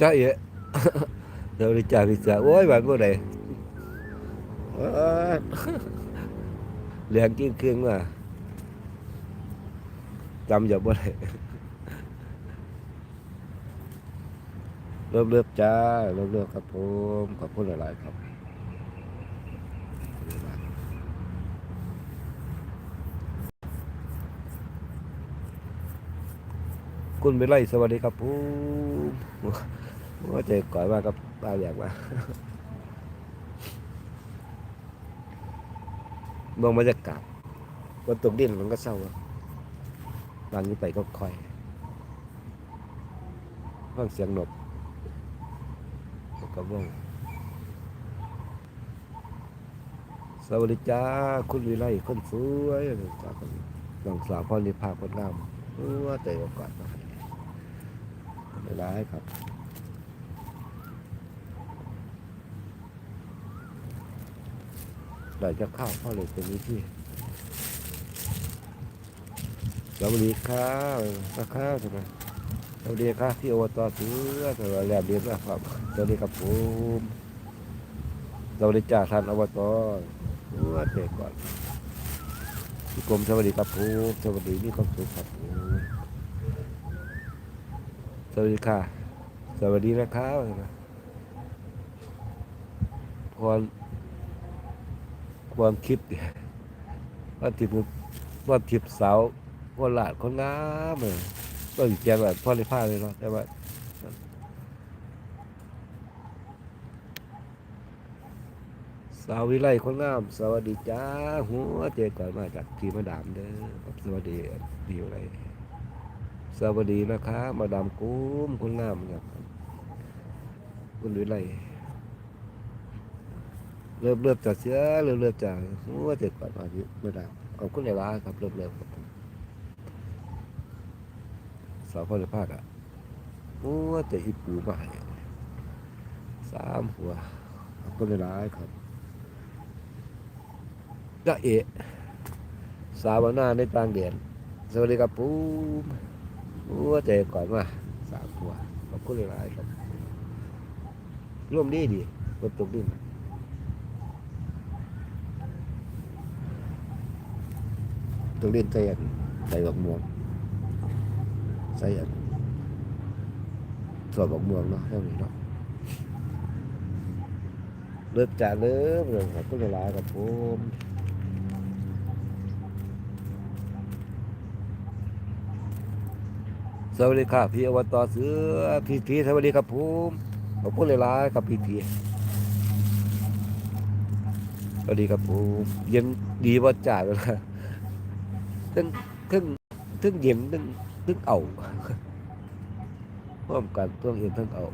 จ้าเอ๋เดี๋ยวจ่าพิเศษโอ้ยบ้านพวกไหนเหลืองกิ้งครึ่องว่ะจำอย่าบ่ได้เริ่มเริ่มจ้าเริ่มเริ่มครับผมขอบคุณหลาย ๆ ครับคุณไปไล่สวัสดีครับผม ว่าเจอก่อยมากครับป้าอยากมามองบรรยากาศวันตกดินมันก็เศร้าอะบางนี้ไปก็คอยฟังเสียงนกแล้วก็ว่งสวัสดีจ้าคุณวิไลคนสวยจากน้องสาวพ่อนิพาคนงามว่าเตะก่อนมาไม่ร้ายครับ ได้จะเข้าวพ่อเลยเป็นวิธีสวัสดีครับข้าวใช่ไหมสวัสดีครับที่โอตเสือสวัสดีเรียนนะครับสวัสดีครับผมสวัสดีจ่าท่านอบตว่าเตะก่อนพี่กรมสวัสดีครับผมสวัสดีนี่ความสุขครับผมสวัสดีค่ะ สวัสดีนะครับพร ความคิดว่าทิพย์ว่าทิพย์สาวว่าหลาดคนงามเลยก็อยู่แจงแบบพ่อในผ้าเลยเนาะแต่ว่าสาววิไลคนงาม สวัสดีจ้าหัวเจก่อนมาจากทีมาดามเด้อสวัสดีดีอะไรสวัสดีนะคะ มาดามกุ้มคนงามครับคุณวิไล เริ่มเริ่มจากเสียเริ่มเริ่มจากว่าเจ็ดก่อนมาที่ไม่ได้ขอบคุณในร้าครับ เริ่มเริ่มครับสาวพ่อในภาคอะว่าเจ็ดอีปูมาให้สามหัวขอบคุณในร้านครับจ้าเอะสาวหน้าในต่างเดียนสวัสดีครับปูว่าเจ็ดก่อนมาสามหัวขอบคุณในร้านครับร่วมดีดีฝนตกดิน ต้องเล่นใส่อันใส่บักม่วงใส่อันส่วนบักม่วงเนาะเท่านี้เนาะเลิกจากเลิกเลยครับก็เวลากับผมสวัสดีครับพี่อวตารเสือพี่ทีสวัสดีครับผมขอบคุณหลายๆครับพี่ทีสวัสดีครับผมเย็นดีว่าจ่ายเวลา ทึ่งทึ่งทึ่งเย็นทึ่งทึ่งเอาพร้อมกันทั้งเย็นทั้งเอา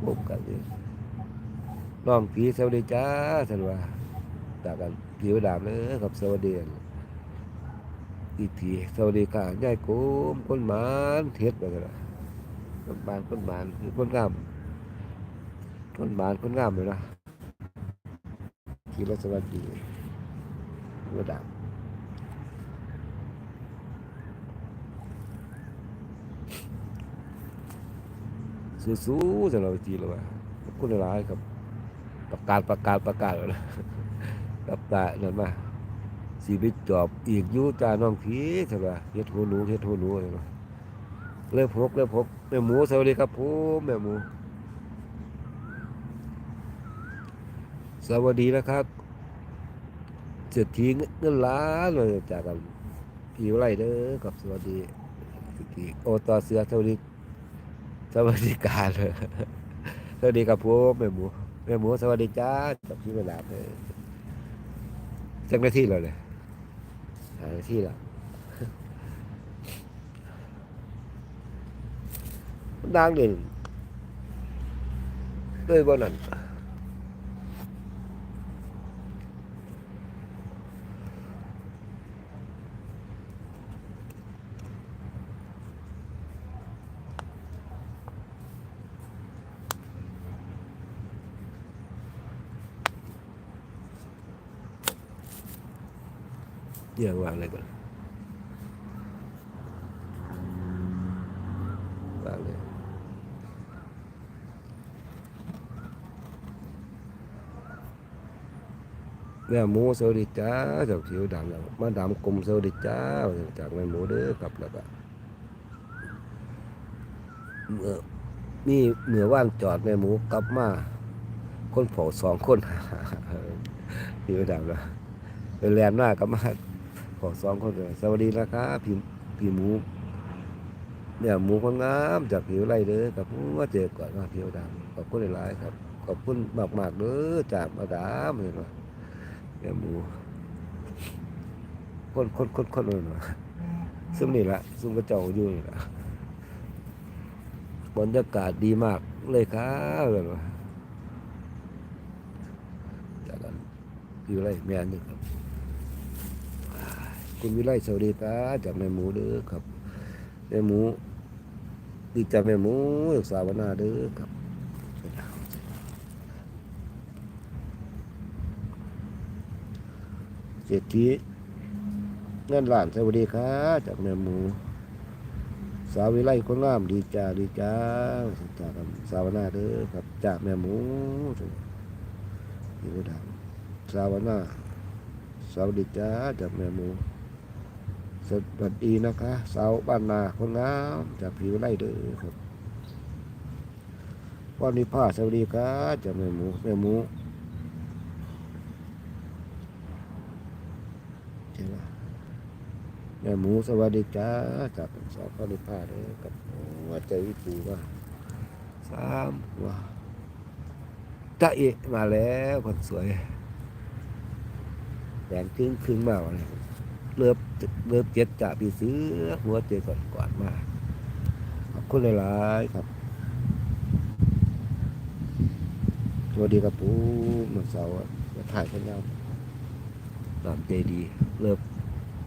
พร้อมกันเลยน้องผีสวัสดีจ้าสวัสดีว่าตากันผีวดามเลยครับสวัสดีอีทีสวัสดีค่ะยายโกมคนหมานเท็ดไปกันละคนหมานคนหมานคือคนงามคนหมานคนงามเลยนะขี่รถสวัสดีผีวดาม สู้ๆสำหรับวิธีเราว่าขอบคุณหลายครับ ประกาศประกาศประกาศแล้วนะกับตานั่นมาสีวิตจอบอีกยู่จาน้องผีใช่ป่ะเฮ็ดหูหนูเฮ็ดหูหนูใช่ป่ะเริ่มพกเริ่มพกแม่หมูสวัสดีครับผมแม่หมู สวัสดีนะครับเศรษฐีเงินล้านเลยจากกันผิวไรเด้อกับสวัสดีเศรษฐีโอตอเสือสวัสดี สวัสดีการสวัสดีครับผมแม่หมูแม่หมูสวัสดีจ้าจับที่เวลาเลยจังหน้าที่เราเลยหาหน้าที่เราดังเด่นด้วยบ่นั่น เดี๋ยววางเลยก่อนวางเลยเนี่ยหมูสวัดีจ้าจากผิวดำแล้วมาดำกลมสวัดีจ้าจากในหมูเด้อกลับแล้วก็เมื่อมีเมื่อว่างจอดในหมูกลับมาคนเผาสองคนผิวดำแล้วเแรมหน้ากลับมา เผาสองคนเลยสวัสดีนะครับพี่พี่หมูเนี่ยหมูคนงามจากผิวไรเด้อกับผู้ว่าเจอก่อนว่าผิวดำขอบคุณหลายๆครับ ขอบคุณมากๆเด้อจากมาดามเห็นไหมแม่ยหมูคนคนคนคนเลยเนาะซึ่งนี่ละซึ่งกระเจ้าอยู่นี่ละบรรยากาศดีมากเลยครับเลยว่าจากกันอยู่ไรแม่นี่ครับ คุณวิไลสวัสดีครับจากแม่หมูเด้อครับแม่หมูดีจากแม่หมูรักษาวนาเด้อครับเศรษฐีเงินหลานสวัสดีครับจากแม่หมู สาววิไลคนงามดีจ้าดีจ้าจากสาวนาเด้อครับ จากแม่หมูอยู่ดังสาวนาสวัสดีจ้าจากแม่หมู สวัสดีนะคะสาวบ้านนาคนงามจากผิวไร่เด้อครับวันนี้ผ้าสวัสดีครับจากแม่หมูแม่หมูใช่ไหมแม่หมูสวัสดีจ้าจากสองข้อนิพาเลยกับว่าใจวิปูว่าสามว่าจ้าเอะมาแล้วคนสวยแดงครึ่งครึ่งมาอะไร เลือบเลือบเจ็ดจ่าปีเสื้อหัวเจก่อนก่อนมากขอบคุณหลายๆครับสวัสดีครับปูมันเสาร์อะถ่ายกันยาวน้ำใจดี เลิบ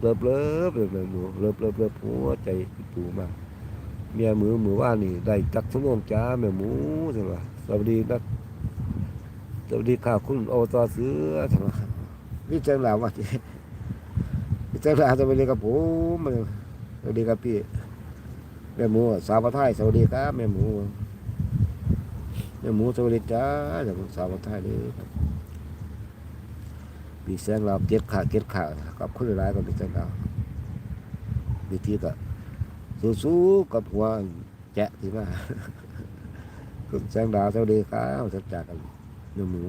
เลิบเลิบเลิบเลิบหมูเลิบเลิบเลิบหัวใจปูมากเมียมือมือว่านี่ได้จักสมองจ้าแม่หมูใช่ไหมสวัสดีนะสวัสดีค่ะคุณโอตอเสือใช่ไหมนี่เจ้าหลาวว่านี่เจ้าหลาวสวัสดีครับผมมาสวัสดีครับพี่แม่หมูสาวไทยสวัสดีครับแม่หมูแม่หมูสวัสดีจ้าจากสาวไทยเลยครับปีแสงเราเก็บขาเก็บขากับคนร้ายกับปีแสงเราวิธีก็สู้ๆกับหัวแจะที่มาคุณแสงดาวสวัสดีครับสัจจากกันเนื้อหมู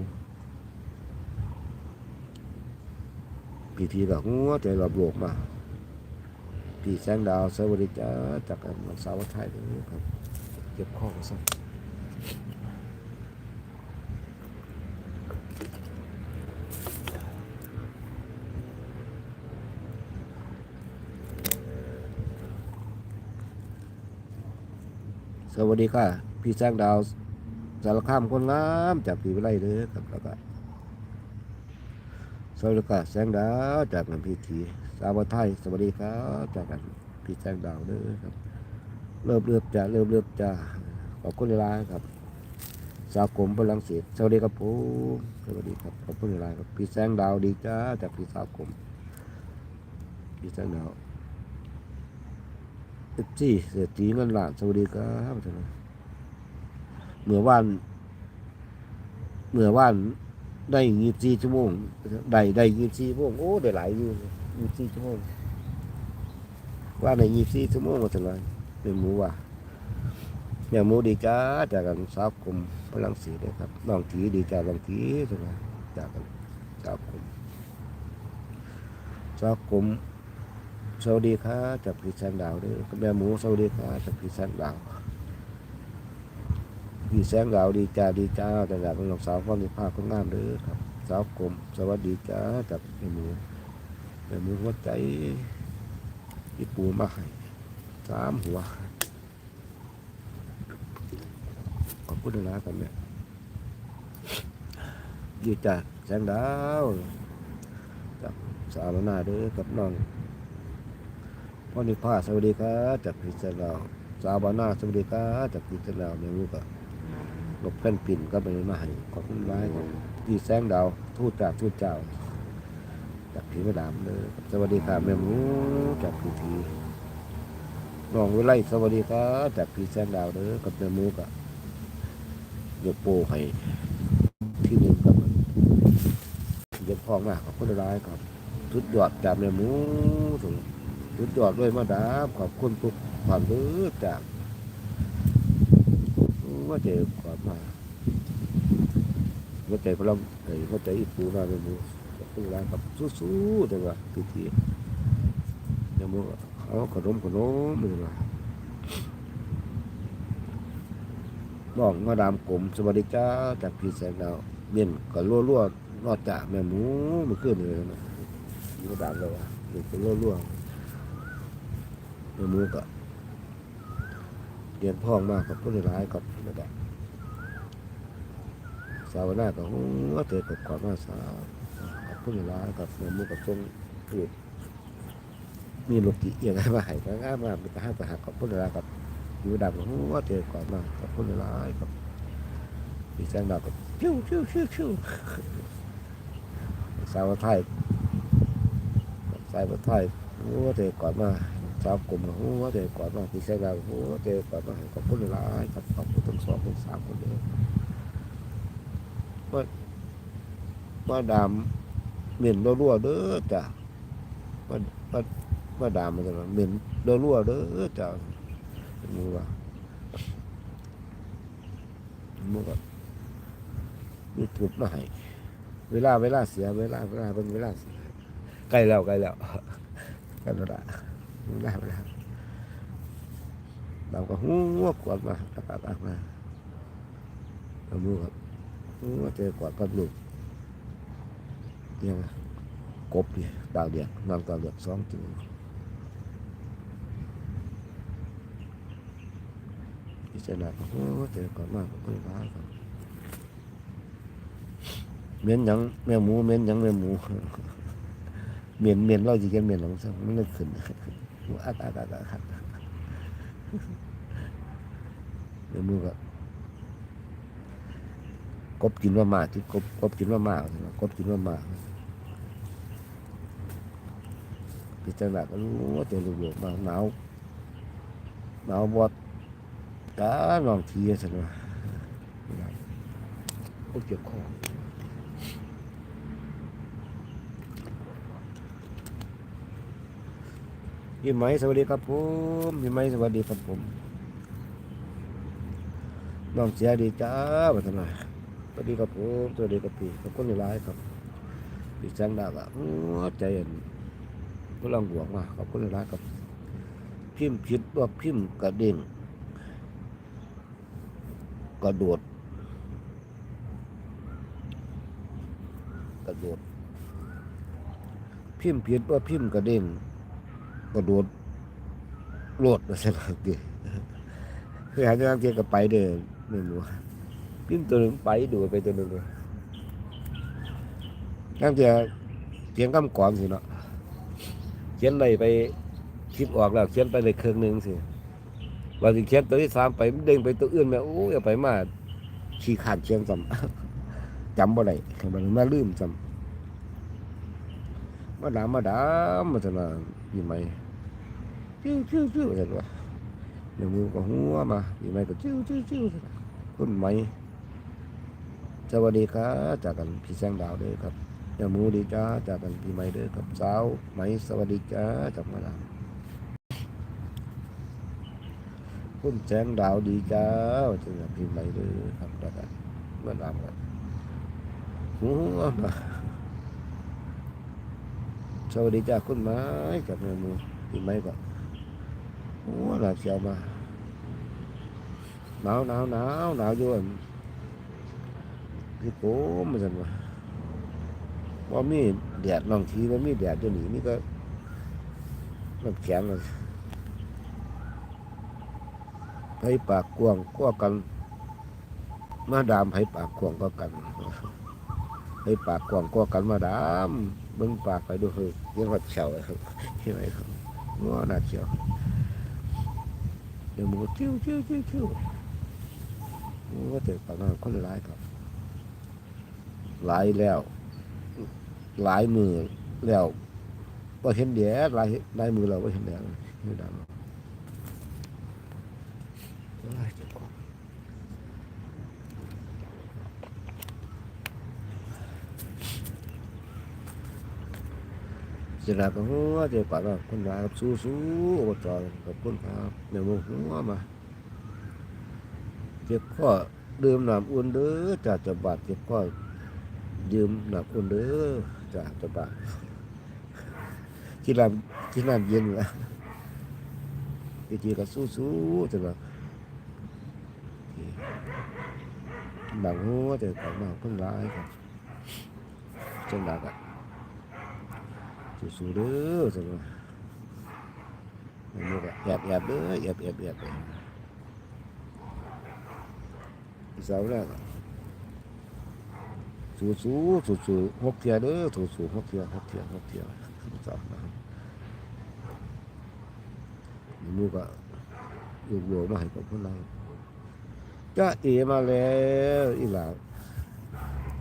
พิธีก็หัวใจรอบโลกมาพี่แสงดาวสวัสดีจ้าจากกันวันเสาร์วันไทยเลยครับ เก็บข้อก็สั่งสวัสดีค่ะ พี่แสงดาวสารคามคนงามจากพี่วิไลเด้อครับแล้วก็ สวัสดีค่ะแสงดาวจากนันพิธีสาวไทยสวัสดีครับจากกันพี่แสงดาวเด้อครับ เริ่มเลือบจะเริ่มเลือบจะขอบคุณหลาครับ สาวกรมพลังเศษสวัสดีครับผมสวัสดีครับขอบคุณหลาครับพี่แสงดาวดีจ้าจากพี่สาวกรมพี่แสงดาวเอฟซีเศรษฐีเงินล้านสวัสดีครับเมื่อวานเมื่อวาน ได้ยี่สิบสี่ชั่วโมงได้ได้ยี่สิบสี่ชั่วโมงโอ้ได้หลายอยู่ยี่สิบสี่ชั่วโมงว่าในยี่สิบสี่ชั่วโมงมาเท่าไหร่เป็นหมูว่าอย่างหมูดีจ้าจากกันสาวกรมพลังสีเลยครับน้องถีดีจ้าน้องถีใช่ไหมจากกันสาวกรมสาวกรมสวัสดีครับจากพี่แสงดาวเด้วยแม่หมูสวัสดีครับจากพี่แสงดาว พี่แสงดาวดีจ้าดีจ้าแต่จากน้องสาวความมีภาพคนงามเด้อครับ สาวกลมสวัสดีจ้าจากแม่หมูแม่หมูหัวใจที่ปูมาให้สามหัวขอบคุณนะกันเนี่ยดีจ้าแสงดาวจากสาวนาเด้อกับน้องพ่อนิพาสวัสดีครับจากพิจารณาสาวบานาสวัสดีครับจากพิจารณาเมรู้ ก็ลบแผ่นปิ่นก็ไปมาให้ขอบคุณร้ายของพี่แสงดาวทูตจากทูตเจ้า จากผีไม่ดามเลยสวัสดีครับแม่หมูจากพีทีน้องวิไลสวัสดีครับจากพี่แสงดาวเด้อกับแม่หมูก็ยกโปให้ที่หนึ่งกับยกพทองมากขอบคุณหลายๆครับสุดยอดจากแม่หมูถึงสุดยอดด้วยมาดามขอบคุณทุกความรู้จาก ว่าเจอความาว่าใจพลังไอ้ว่าใจอีปูมาแม่หมูขอบคุณหลายครับสู้ๆแต่ว่าทุกทีแม่หมูเอาขนมขนมเลยว่าบอกมาดามกลมสวัสดีจ้าจากพี่แสงดาวเมียนก็รั่วรั่วนอกจากแม่หมูมื่อคืนเลยนะมาดามเราอะเด็กก็รั่วรั่วแม่หมูก็ เรียนพ่องมากกับผู้ร้ายกับระดับสาวนาก็หัวเตะกับความมาสาวผู้ร้ายกับแม่หมูกับทรงพูดมีลูกจิเอียงให้มาให้ก็ง่ายมากมีแต่ห้ไปหากับผู้ร้ายกับอยู่ดับหัวเจอก่อนมากับคนร้ายกับพี่แซงดาวกับชิวชิวชิวชิวสาวไทยสาวไทยหัวเจอก่อนมา สาวกลุ่มหัวเจอก่อนมาพี่แซงดาวหัวเจอก่อนมากับคนร้ายกับกับผู้ทั้งสองทั้งสามคนเลยว่าว่าดามเหม็นรั่วๆเด้อจ้ะว่าว่าว่าดามมันจะเหม็นรั่วๆเด้อจ้ะมือว่ามือก็มีทุบมาให้เวลาเวลาเสียเวลาเวลาเป็นเวลาเสียใกล้แล้วใกล้แล้วใกล้แล้ว ละเวลาเวลาเราก็หูวกวดมาตะกากมาเอามือครับหูเจอกวาดกับลูกยังไงกบเนี่ ยดาวเดียกนอนดาวเดียกสองตัวพิจารณาโอ้โหเจอก่อนมากก็ร้ายครับเมียนหยังแม่หมูเมียนหยังแม่หมูเมียนเมียนเราจะกินเมียนหลังซัมันเลยขึ้นอักอักอักอักแม่หมูก็กบกินมาม่าที่กบกบกินมามากบกินมาม่าพิจารณาก็รู้ว่าเจอลูกมาหนาวหนาวบอด đã lòng thì thật rồi có chuyện khó พี่ ไหมสวัสดีครับผมพี่ไหมสวัสดีครับผมน้องเสียดีจ้าบัดนี้สวัสดีครับผมสวัสดีครับพี่ขอบคุณหลายครับพี่แสงดาวอะใจเย็นก็ลองบวกมาขอบคุณหลายครับ พิมพ์ผิดว่าพิมพ์กระเด้งกระโดด กระโดด พิมพ์ผิดว่าพิมพ์กระเด้ง กระโดดโลดมาใช่ไหมดิคือหาทางเทียกับไปเด้อไม่รู้พิมตัวหนึ่งไปดดไปตัวหนึ่งเลยนั่งเทียเขียนคำก่อนสิเนาะเขียนอะไรไปคิดออกแล้วเขียนไปเลยเครื่องหนึ่งสิว่าสิเขียนตัวที่สามไปเด้งไปตัวอื่นแม่โอ้ยเอาไปมาขี้ขาดเชียงจำจำบ่ได้มันมาลืมจำ มาดามมาดามมาสนะยี่ไหมจิ้วจิ้วจิ้วเห็นว่าเดี๋ยวมือก็หัวมายี่ไหมก็จิ้วจิ้วจิ้วคุณไหมสวัสดีครับจากกันพี่แสงดาวด้อครับเดี๋ยวมูดีจ้าจากกันพี่ไหมเด้อครับสาวไหมสวัสดีจ้าจากมาดามคุณแสงดาวดีจ้าจากพิมพ์อะไรเลยครับแล้วกันมื่อรำกันหัวมา สวัสดีจ้าคุณไม้กับเมนูพิมพ์ไหมก่อนหัวหลาเชียวมาหนาวหนาวหนาวหนาวอยู่อันพี่โก้มาจังวะว่ามีแดดลองทีว่ามีแดดจะหนีนี่ก็น้ำแข็งเลยไผปากกว้างกว่ากัน มาดามไผปากกว้างกว่ากัน ไผปากกว้างกว่ากันมาดามเบิ่งปากไปดูเฮ้ยยังวัดเฉียวเลยครับเห็นไหมครับงอหน้าเฉียวเดี๋ยวหมูจิ้วจิ้วจิ้วจิ้วมันก็เจอปากนั้นคนร้ายครับหลายแล้วหลายมือแล้วพอเห็นเดียหลายหลายมือเราก็เห็นแล้วไม่ดาม Ay, qué co- พ จนาก็หัวเจ็บปากว่าคนร้ายครับสู้สู้อบตขอบคุณครับเดี๋ยวมึงหัวมาเจ็บข้อดื่มน้ำอุ่นเด้อจากจะบาดเจ็บข้อดื่มน้ำอุ่นเด้อจากจะบาดที่น้ำที่น้ำเย็นละจริงๆก็สู้สู้จังเลยดังหัวเจ็บปากว่าคนร้ายครับจังหนักอะ สู้ๆเด้อจังว่ามันก็แอบแอบเด้อแอบแอบแอบสาวแรกสู้สู้สู้สู้หกเทียเด้อสู้สู้หกเทียหกเทียหกเทียสาวนะครับมูก็ลูกโลมาให้กับพวกเราจ้าเอมาแล้วอีหลา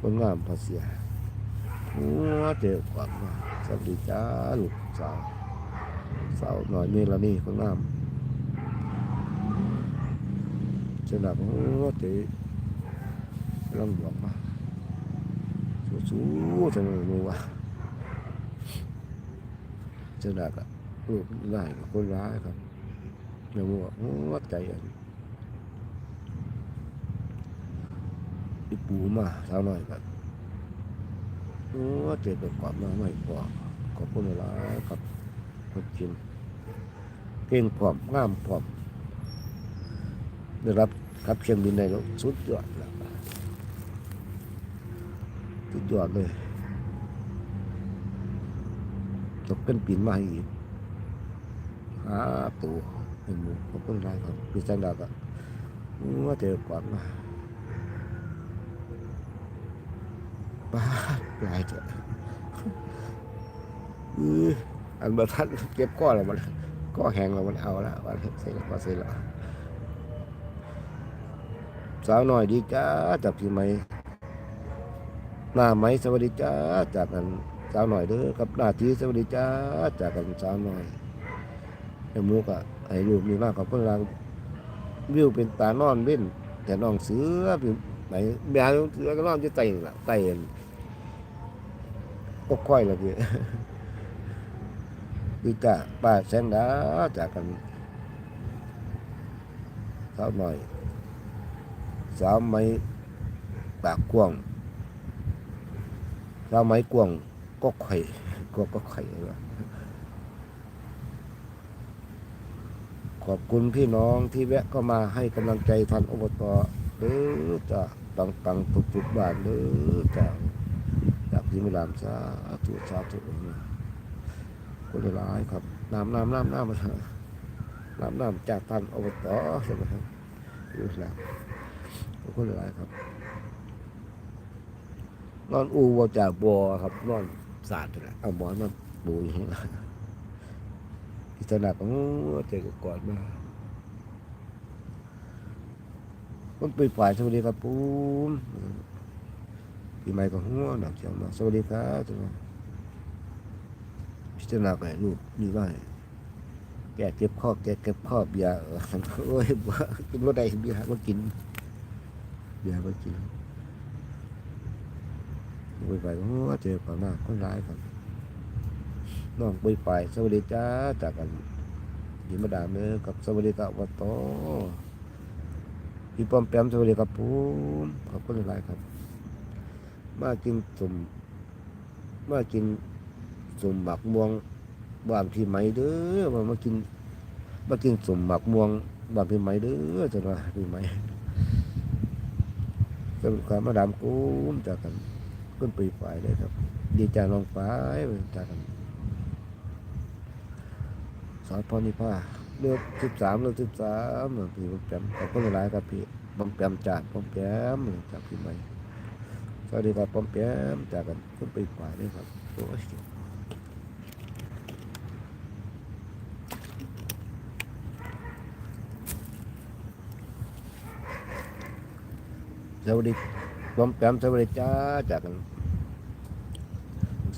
คนงามภาเสีหัวเจ็บกว่า สวัสดีจ้าลูกสาวสาวหน่อยนี่ละนี่คนงามเจ้าหนักหัวเจ็บลองบอกมาสู้ๆจังเลยมูว่าจ้าหนักอะลูกง่ายกับคนร้ายครับเดี๋ยวมูว่าหัวใจอันอีปูมาสาวหน่อยกัน โอ้เจ็บแบบกว่ามาไม่พอขอบคุณหลายครับคนกินเก่งพร้อมงามพร้อมได้รับขับเครื่องบินในรถสุดยอดแล้วสุดยอดเลยตกเป็นปีนมาอีกหาตัวเป็นหมูขอบคุณหลายครับคือจังดากอะโอ้เจ็บกว่ามาป้า หลายจ้ะอืออันบทัดเก็บก้อนแล้วมันก็แหงแล้วมันเอาละวันเสร็จแล้วก็เสร็จแล้วสาวหน่อยดีจ้าจากพี่ไหมหน้าไหมสวัสดีจ้าจากกันสาวหน่อยเด้อกับหน้าทีสวัสดีจ้าจากกันสาวหน่อยไอ้มุกอะไอ้ลูกมีมากกับพวกเราวิวเป็นตานอนเล่นแต่น้องเสือเป็นไหนแม่เสือก็นอนจะไต่ละไต่ ก็ค่อยละพี่ดีจ้าป้าแสงดาจากกันสาวหน่อย สาวไม้ปากกว้างสาวไม้กว้างก็ไข่ก็ก็ไข่ละขอบคุณพี่น้องที่แวะก็มาให้กำลังใจทันอบตเด้อจ้าตังตังๆทุกบานเด้อจ้า จากที่มิลามสาธุสาธุคนร้ายครับน้ำน้ำน้ำน้ำมาน้ำน้ำจากท่านอบตใช่ไหมครับอยู่แล้วคนร้ายครับนอนอูวจากบัวครับนอนสาดเลยเอาหมอนมาปูอย่างนี้อิสระของเจอก่อนมามันไปฝ่ายสวัสดีครับปูม ปีใหม่ก็หัวหนักเชียวมาสวัสดีครับทุกคนพิจารณาไปลูกนี่ว่าแกเจ็บข้อแกเก็บข้อเบียร์โอ้ยบ่กินรถใดเบียร์ก็กิน เบียร์ก็กินไปไปก็หัวเจ็บกว่ามากคนร้ายครับน้องไปไปสวัสดีจ้าจากกันยินมาดามเนื้อกับสวัสดีครับวัดโตพี่ปอมแปมสวัสดีครับผมขอบคุณหลายครับ มากินสมมากินสมหมักม่วงบานพี่ไหมเด้อมามากินมากินสมหมักม่วงบานพี่ไหมเด้อจังว่าพี่ไหมสรุปความมาดามกุ้มจากกันขึ้นไปฝ่ายเลยครับ ดีใจลองฝ่ายจากกันสอนพรนิพาเลือกสิบสามเลือกสิบสามพี่ผมแปมขอบคุณหลายครับพี่ผมแปมจากผมแปมจากพี่ไหม สวัสดีครับผมแป๊มจากกันขึ้นไปฝ่ายนี่ครับโอ้ยสวัสดีผมแป๊มสวัสดีจ้าจากกัน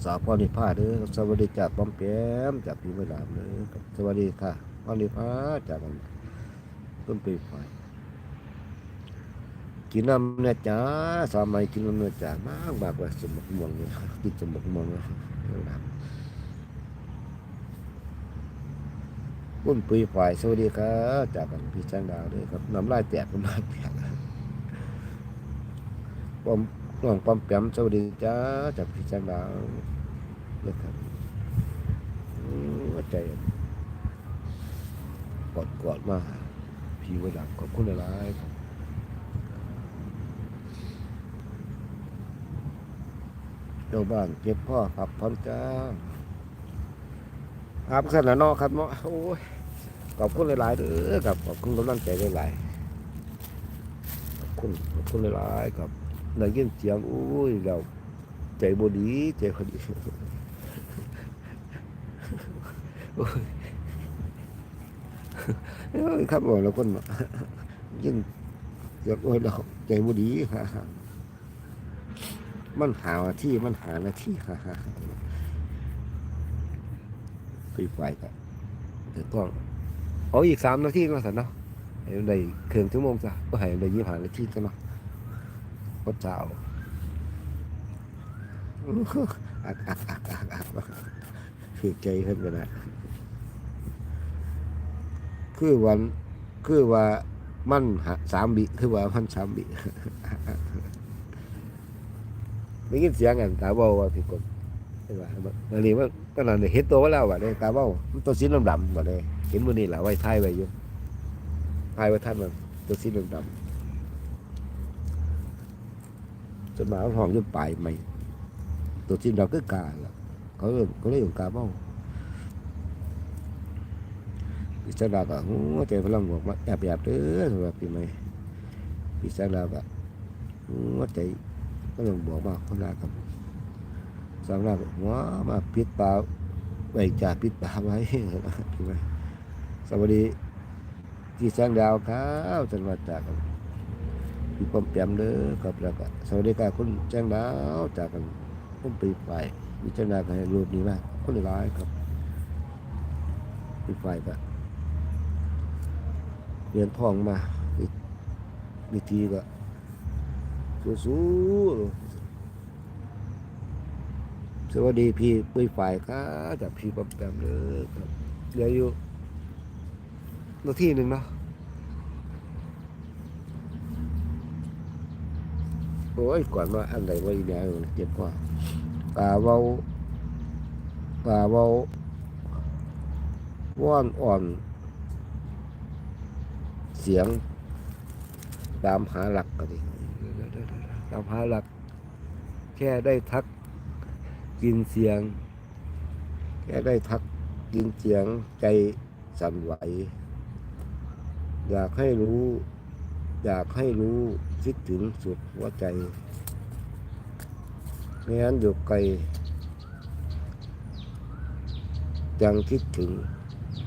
สาวพรนิพาเด้อสวัสดีจากผมแป๊มจากพี่ไม่ดาเด้อสวัสดีค่ะพรนิพาจากกันขึ้นไปฝ่าย กินน้ำเนี่ยจ้าสามัยกินน้ำเนี่ยจ้ามากมากกว่าสมบักม่วงเนี่ยกินสมบักม่วงเนี่ยกุ้นปุยฝ่ายสวัสดีครับจากกันพี่ช่างดาวด้วยครับน้ำลายแตกน้ำลายแตกปอมน้องปอมแปมสวัสดีจ้าจากพี่ช่างดาวนะครับอืมว่าใจกอดกอดมาพี่วดับขอบคุณหลายๆครับ เจ้าบ้านเก็บพ่อผับพร้อมจ้าครับขนาดนอกครับเนาะโอ้ยขอบคุณหลายๆเด้อครับขอบคุณกำลังใจหลายๆขอบคุณขอบคุณหลายๆครับได้ยินเสียงโอ้ยเราใจบดีใจพอดีโอ้ยครับบอกแล้วคนยินเสียงโอ้ยเราใจบดีฮ่าฮ่า มันหาที่มันหาหน้าที่ฮ่าฮ่าไปไปกันเดี๋ยวต้องโอ้อีกสามนาทีก็สันเนาะให้ได้เครื่องชั่วโมงจ้ะก็ให้ได้ยี่ห้านาทีจ้ะเนาะก็เจ้าอักอักอักอักอักคือใจขึ้นไปนะคือวันคือว่ามันสามบิคือว่ามันสามบิ ได้ยินเสียงกันตาเบาว่าพี่กดเห็นว่าอันนี้ว่าตอนนั้นเห็นตัวว่าแล้วว่าเลยตาเบามันตัวสีดำดำว่าเลยเห็นมือนี่แหละไว้ท้ายไว้อยู่ท้ายไว้ท่านมันตัวสีดำดำจนมามันห้องยุ่ปลายไม่ตัวสีดำก็กาละเขาเรียกเขาเรียกกาเบาพิจารณาก็โอ้ใจพลังบอกว่าแอบแอบเด้อสำหรับปีใหม่พิจารณาก็โอ้ใจ ก็ต้องบอกว่าคนละกับสำหรับหัวมาปิดตาไว้จ่าปิดตาไว้ปีใหมสวัสดีที่แสงดาวครับจังหวัดจากกันพี่ป้อมแปมเด้อครับแล้วก็สวัสดีครับคุณแจ้งดาวจากกันผมปีไปวิจารณากันให้รูปนี้มากคนร้ายครับปีไปก็เรียนทองมาวิธีก็ สู้ๆสวัสดีพี่ปุ้ยฝ่ายครับจากพี่ปอมแปมเด้อครับเดี๋ยวอยู่นาทีหนึ่งเนาะโอ้ยก่อนว่าอันใดว่าอีแนวเจ็บกว่ากาเว้ากาเว้าว่อนอ่อน เสียงตามหาหลักก็ดิตา มหาหลัก แค่ได้ทักกินเสียง แค่ได้ทักกินเสียงใจสั่นไหว อยากให้รู้ อยากให้รู้คิดถึงสุดหัวใจไม่งั้นอยู่ไกลยังคิดถึง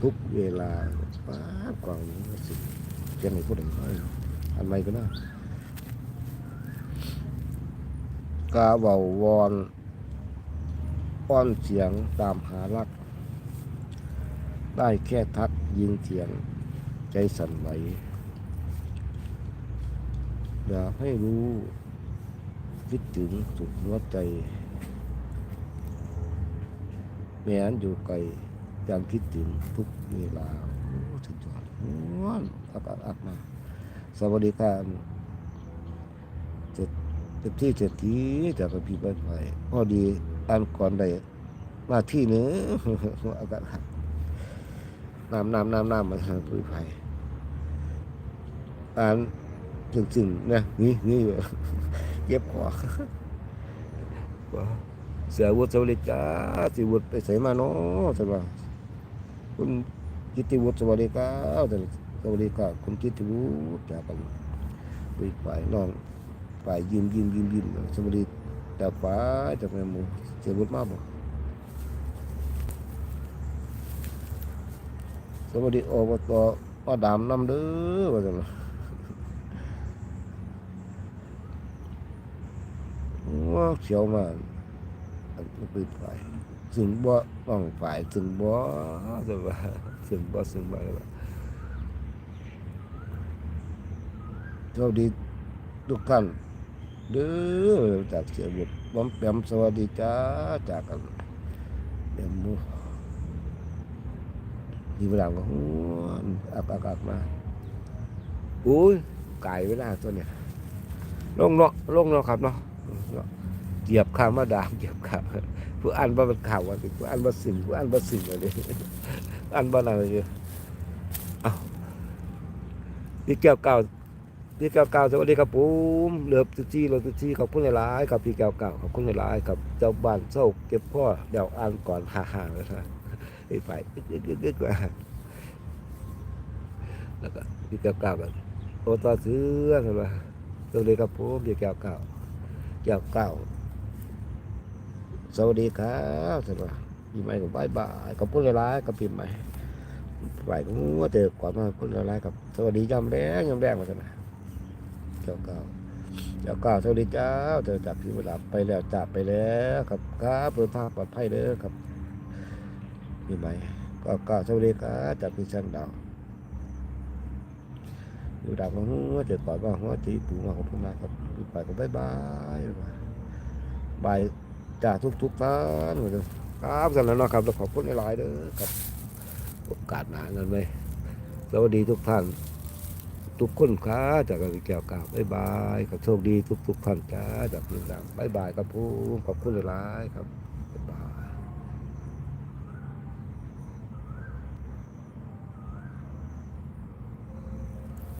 ทุกเวลาป้ากว่างสิจะไหนพูดอะไรอันไรก็ได้ กาเบาวอนป้อนเสียงตามหารัก ได้แค่ทักยิงเสียงใจสั่นไหวอยากให้รู้คิดถึงสุดหัวใจแม้นอยู่ไกลยังคิดถึงทุกเวลาโอ้ถึงจอดว้อนอักอักอักมาสวัสดีครับ เจ็ดที่เจ็ดทีจากกับพี่ไปไปพอดีอันก่อนได้มาที่หนึงอักอักอักน้ำน้ำน้ำน้ำมาทางปุ้ยไผ่อ่านจึงจึงๆนะนี่นี่เย็บคอว่าเสียวุฒิสวัสดีจ้าสิวุฒิไปใส่มาเนาะใช่ป่ะคุณกิตติวุฒิสวัสดีครับสวัสดีครับคุณกิตติวุฒิจากกันไปฝ่ายน้อง ฝ่ายยิ้มยิ้มยิ้มยิ้มสวัสดีจากฝ่าจากแม่มูเสียวุฒิมาบ่สวัสดีอบตป้าดามน้ำเด้อว่าจังว้าเขียวมาอันมันเป็นฝ่ายซึ่งบ่ต้องฝ่ายซึ่งบ่จะว่าซึ่งบ่ซึ่งบ่เลยว่าสวัสดีทุกท่าน เด้อจากเสียบุตรบอมแปมสวัสดีจ้าจากกันเดี๋ยวหมูทีเวลาก็หัวอักอักอักมาอุ้ยไก่เวลาตัวเนี่ยลงเนาะลงเนาะครับเนาะเนาะเหยียบข้ามมาดามเหยียบข้าผู้อันว่ามันข่าวว่าผู้อันว่าสิ่งผู้อันว่าสิ่งอะไรอันว่าอะไรอยู่เอ้าพี่แก้วเก่า พี่แก้วเก่าสวัสดีครับผมเหลือบตุจีเหลือบตุจีขอบคุณหลายๆครับพี่แก้วเก่าขอบคุณหลายๆครับเจ้าบ้านเศร้าเก็บพ่อเดี๋ยวอ่านก่อนห่าๆเลยนะไอ้ไปกึกกึกกึกกว่าแล้วก็พี่แก้วเก่าแบบโอตาเสื้อใช่ไหมสวัสดีครับผมพี่แก้วเก่าแก้วเก่าสวัสดีครับสวัสดีปีใหม่ก็บายบายขอบคุณหลายๆกับปีใหม่ไปก็มัวเจอก่อนมาขอบคุณหลายๆกับสวัสดียามแรงยามแรงมาสนะ เจ้าเก่าเจ้าเก่าสวัสดีเจ้าเจอจากพี่เวลาไปแล้วจากไปแล้วครับครับเดินทางปลอดภัยเด้อครับปีใหมก็เก่าสวัสดีครับจากพี่ช่างดาวอยู่ดาวก็มัวเจอก่อนว่าหัวจีปูมาขอบคุณมาครับพี่ไปก็บายบายบายจ้าทุกทุกท่านเหมือนเดิมครับสำหรับเนะครับแล้วขอบคุณหลายๆเด้อครับโอกาสหนากันไหมสวัสดีทุกท่าน ทุกคนครับจากกันแก้วกล่าวบายบายขอโชคดีทุกๆท่านจ้าจากพี่ดังบายบายครับผมขอบคุณหลายครับ